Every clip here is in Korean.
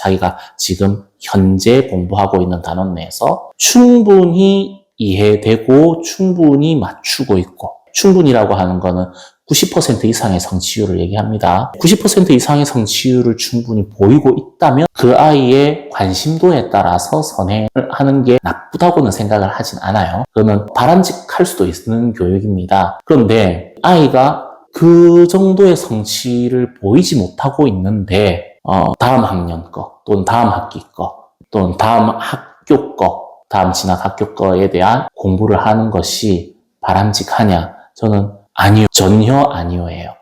자기가 지금 현재 공부하고 있는 단원 내에서 충분히 이해되고 충분히 맞추고 있고 충분이라고 하는 거는 90% 이상의 성취율을 얘기합니다. 90% 이상의 성취율을 충분히 보이고 있다면 그 아이의 관심도에 따라서 선행을 하는 게 나쁘다고는 생각을 하진 않아요. 그거는 바람직할 수도 있는 교육입니다. 그런데 아이가 그 정도의 성취를 보이지 못하고 있는데 어, 다음 학년 거 또는 다음 학기 거 또는 다음 학교 거 다음 진학 학교 거에 대한 공부를 하는 것이 바람직하냐 저는 아니요 전혀 아니요예요.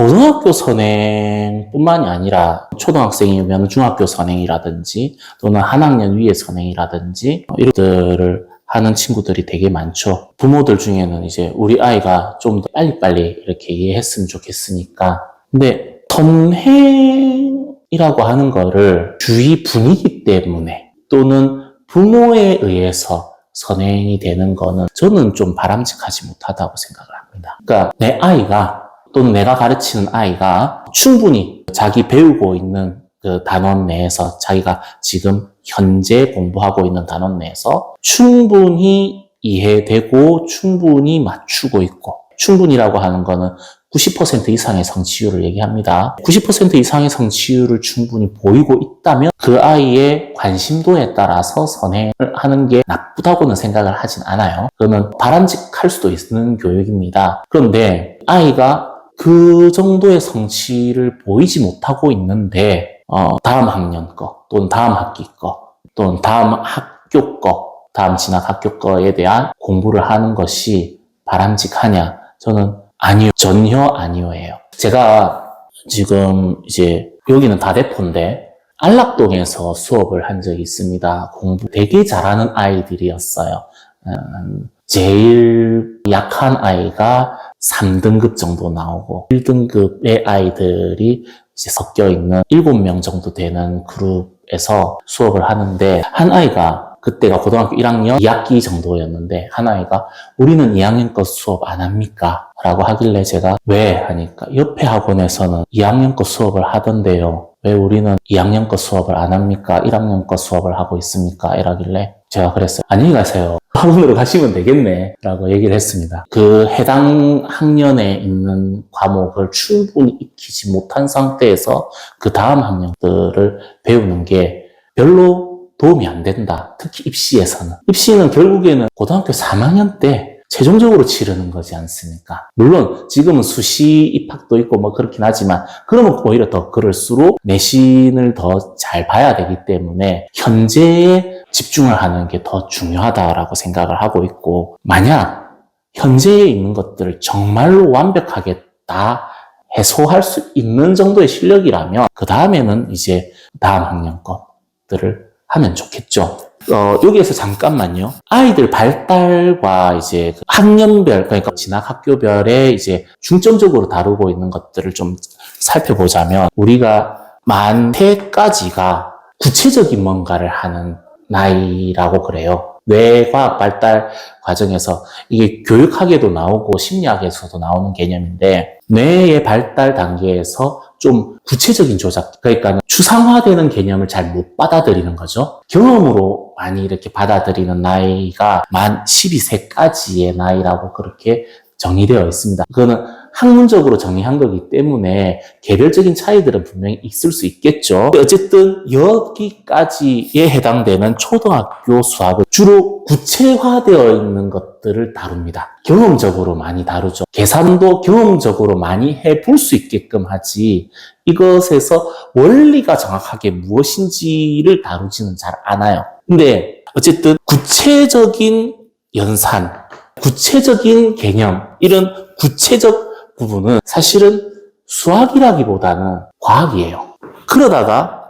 고등학교 선행뿐만이 아니라 초등학생이면 중학교 선행이라든지 또는 한 학년 위의 선행이라든지 이런 것들을 하는 친구들이 되게 많죠. 부모들 중에는 이제 우리 아이가 좀 더 빨리빨리 이렇게 이해했으면 좋겠으니까. 근데 선행이라고 하는 거를 주위 분위기 때문에 또는 부모에 의해서 선행이 되는 거는 저는 좀 바람직하지 못하다고 생각을 합니다. 그러니까 내 아이가 또는 내가 가르치는 아이가 충분히 자기 배우고 있는 그 단원 내에서 자기가 지금 현재 공부하고 있는 단원 내에서 충분히 이해되고 충분히 맞추고 있고 충분이라고 하는 거는 90% 이상의 성취율을 얘기합니다. 90% 이상의 성취율을 충분히 보이고 있다면 그 아이의 관심도에 따라서 선행을 하는 게 나쁘다고는 생각을 하진 않아요. 그거는 바람직할 수도 있는 교육입니다. 그런데 아이가 그 정도의 성취를 보이지 못하고 있는데 어, 다음 학년 거 또는 다음 학기 거 또는 다음 학교 거 다음 진학 학교 거에 대한 공부를 하는 것이 바람직하냐? 저는 아니요 전혀 아니요예요. 제가 지금 이제 여기는 다대포인데 안락동에서 수업을 한 적이 있습니다. 공부 되게 잘하는 아이들이었어요. 음, 제일 약한 아이가 3등급 정도 나오고 1등급의 아이들이 이제 섞여 있는 7명 정도 되는 그룹에서 수업을 하는데 한 아이가 그때가 고등학교 1학년 2학기 정도였는데 한 아이가 우리는 2학년 거 수업 안 합니까? 라고 하길래 제가 왜? 하니까 옆에 학원에서는 2학년 거 수업을 하던데요. 왜 우리는 2학년 거 수업을 안 합니까? 1학년 거 수업을 하고 있습니까? 이러길래 제가 그랬어요. 안녕히 가세요. 학원으로 가시면 되겠네. 라고 얘기를 했습니다. 그 해당 학년에 있는 과목을 충분히 익히지 못한 상태에서 그 다음 학년들을 배우는 게 별로 도움이 안 된다. 특히 입시에서는. 입시는 결국에는 고등학교 3학년 때 최종적으로 치르는 거지 않습니까? 물론 지금은 수시 입학도 있고 뭐 그렇긴 하지만 그러면 오히려 더 그럴수록 내신을 더 잘 봐야 되기 때문에 현재에 집중을 하는 게 더 중요하다라고 생각을 하고 있고 만약 현재에 있는 것들을 정말로 완벽하게 다 해소할 수 있는 정도의 실력이라면 그 다음에는 이제 다음 학년 것들을 하면 좋겠죠. 어, 여기에서 잠깐만요. 아이들 발달과 이제 그 학년별, 그러니까 진학 학교별에 이제 중점적으로 다루고 있는 것들을 좀 살펴보자면, 우리가 만 3까지가 구체적인 뭔가를 하는 나이라고 그래요. 뇌과학 발달 과정에서 이게 교육학에도 나오고 심리학에서도 나오는 개념인데, 뇌의 발달 단계에서 좀 구체적인 조작, 그러니까 추상화되는 개념을 잘 못 받아들이는 거죠. 경험으로 많이 이렇게 받아들이는 나이가 만 12세까지의 나이라고 그렇게 정의되어 있습니다. 그거는 학문적으로 정의한 거기 때문에 개별적인 차이들은 분명히 있을 수 있겠죠. 어쨌든 여기까지에 해당되는 초등학교 수학은 주로 구체화되어 있는 것들을 다룹니다. 경험적으로 많이 다루죠. 계산도 경험적으로 많이 해볼 수 있게끔 하지 이것에서 원리가 정확하게 무엇인지를 다루지는 잘 않아요. 근데 어쨌든 구체적인 연산, 구체적인 개념, 이런 구체적 부분은 사실은 수학이라기보다는 과학이에요. 그러다가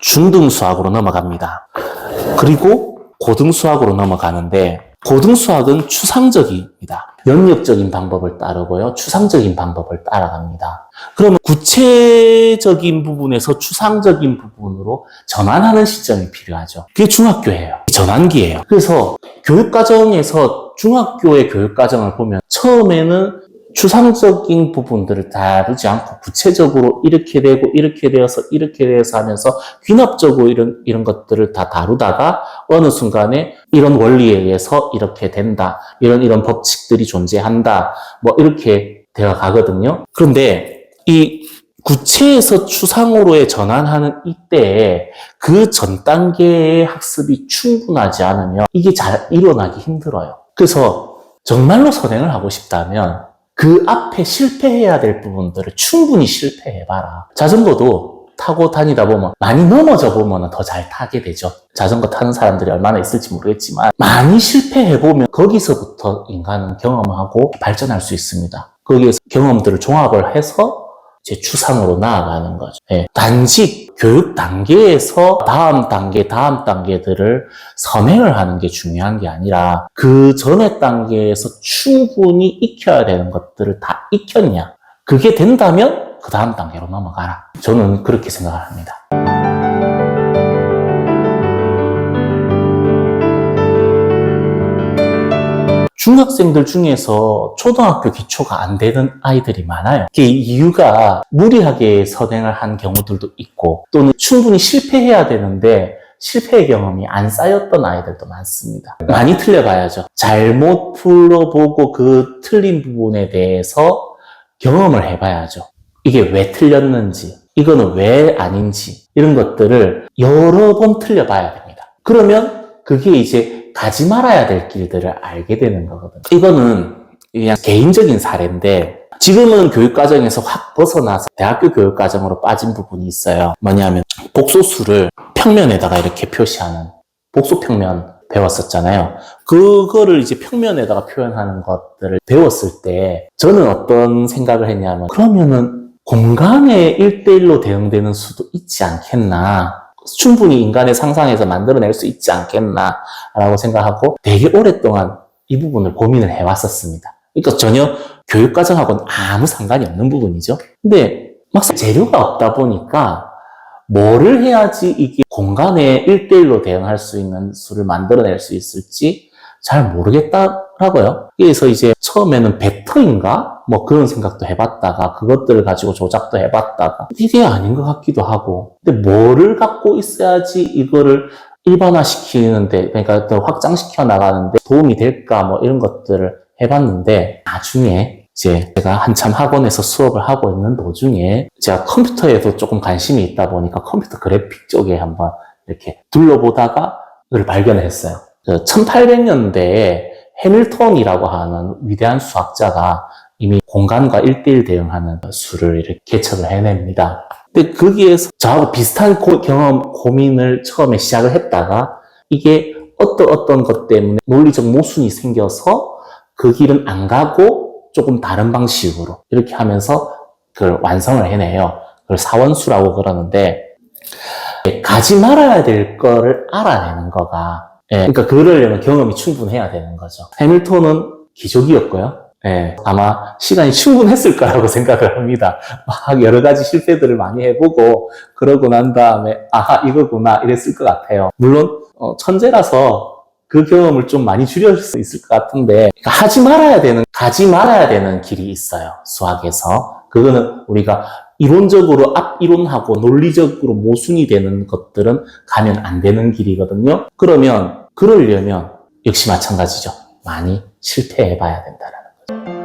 중등 수학으로 넘어갑니다. 그리고 고등 수학으로 넘어가는데 고등수학은 추상적입니다. 연역적인 방법을 따르고요. 추상적인 방법을 따라갑니다. 그러면 구체적인 부분에서 추상적인 부분으로 전환하는 시점이 필요하죠. 그게 중학교예요. 전환기예요. 그래서 교육과정에서 중학교의 교육과정을 보면 처음에는 추상적인 부분들을 다루지 않고 구체적으로 이렇게 되고 이렇게 되어서 이렇게 되어서 하면서 귀납적으로 이런 이런 것들을 다 다루다가 어느 순간에 이런 원리에 의해서 이렇게 된다 이런 이런 법칙들이 존재한다 뭐 이렇게 되어 가거든요. 그런데 이 구체에서 추상으로의 전환하는 이때에 그 전 단계의 학습이 충분하지 않으면 이게 잘 일어나기 힘들어요. 그래서 정말로 선행을 하고 싶다면 그 앞에 실패해야 될 부분들을 충분히 실패해봐라. 자전거도 타고 다니다 보면 많이 넘어져 보면 더 잘 타게 되죠. 자전거 타는 사람들이 얼마나 있을지 모르겠지만 많이 실패해 보면 거기서부터 인간은 경험하고 발전할 수 있습니다. 거기에서 경험들을 종합을 해서 이제 추상으로 나아가는 거죠. 예. 단지 교육 단계에서 다음 단계, 다음 단계들을 선행을 하는 게 중요한 게 아니라 그 전의 단계에서 충분히 익혀야 되는 것들을 다 익혔냐. 그게 된다면 그 다음 단계로 넘어가라. 저는 그렇게 생각을 합니다. 중학생들 중에서 초등학교 기초가 안 되는 아이들이 많아요. 그 이유가 무리하게 선행을 한 경우들도 있고 또는 충분히 실패해야 되는데 실패 경험이 안 쌓였던 아이들도 많습니다. 많이 틀려봐야죠. 잘못 풀어보고 그 틀린 부분에 대해서 경험을 해봐야죠. 이게 왜 틀렸는지, 이거는 왜 아닌지, 이런 것들을 여러 번 틀려봐야 됩니다. 그러면 그게 이제 가지 말아야 될 길들을 알게 되는 거거든요. 이거는 그냥 개인적인 사례인데, 지금은 교육과정에서 확 벗어나서 대학교 교육과정으로 빠진 부분이 있어요. 뭐냐면, 복소수를 평면에다가 이렇게 표시하는 복소평면 배웠었잖아요. 그거를 이제 평면에다가 표현하는 것들을 배웠을 때, 저는 어떤 생각을 했냐면, 그러면은 공간에 1대1로 대응되는 수도 있지 않겠나. 충분히 인간의 상상에서 만들어낼 수 있지 않겠나라고 생각하고 되게 오랫동안 이 부분을 고민을 해왔었습니다. 그러니까 전혀 교육과정하고는 아무 상관이 없는 부분이죠. 근데 막상 재료가 없다 보니까 뭐를 해야지 이게 공간에 1대1로 대응할 수 있는 수를 만들어낼 수 있을지 잘 모르겠다 라고요. 그래서 이제 처음에는 벡터인가? 뭐 그런 생각도 해봤다가 그것들을 가지고 조작도 해봤다가 이게 아닌 것 같기도 하고 근데 뭐를 갖고 있어야지 이거를 일반화시키는데 그러니까 더 확장시켜 나가는데 도움이 될까 뭐 이런 것들을 해봤는데 나중에 이제 제가 한참 학원에서 수업을 하고 있는 도중에 제가 컴퓨터에도 조금 관심이 있다 보니까 컴퓨터 그래픽 쪽에 한번 이렇게 둘러보다가 그걸 발견했어요. 1800년대에 해밀턴이라고 하는 위대한 수학자가 이미 공간과 1대1 대응하는 수를 이렇게 개척을 해냅니다. 근데 거기에서 저하고 비슷한 고- 경험, 고민을 처음에 시작을 했다가 이게 어떤 어떤 것 때문에 논리적 모순이 생겨서 그 길은 안 가고 조금 다른 방식으로 이렇게 하면서 그걸 완성을 해내요. 그걸 사원수라고 그러는데 가지 말아야 될 거를 알아내는 거가 예, 그러니까 그러려면 경험이 충분해야 되는 거죠. 해밀턴은 기적이었고요. 예, 아마 시간이 충분했을 거라고 생각을 합니다. 막 여러 가지 실패들을 많이 해보고 그러고 난 다음에 아하 이거구나 이랬을 것 같아요. 물론 어, 천재라서 그 경험을 좀 많이 줄일 수 있을 것 같은데 그러니까 하지 말아야 되는 가지 말아야 되는 길이 있어요. 수학에서 그거는 우리가 이론적으로 앞 이론하고 논리적으로 모순이 되는 것들은 가면 안 되는 길이거든요. 그러면 그러려면 역시 마찬가지죠. 많이 실패해 봐야 된다라는 거죠.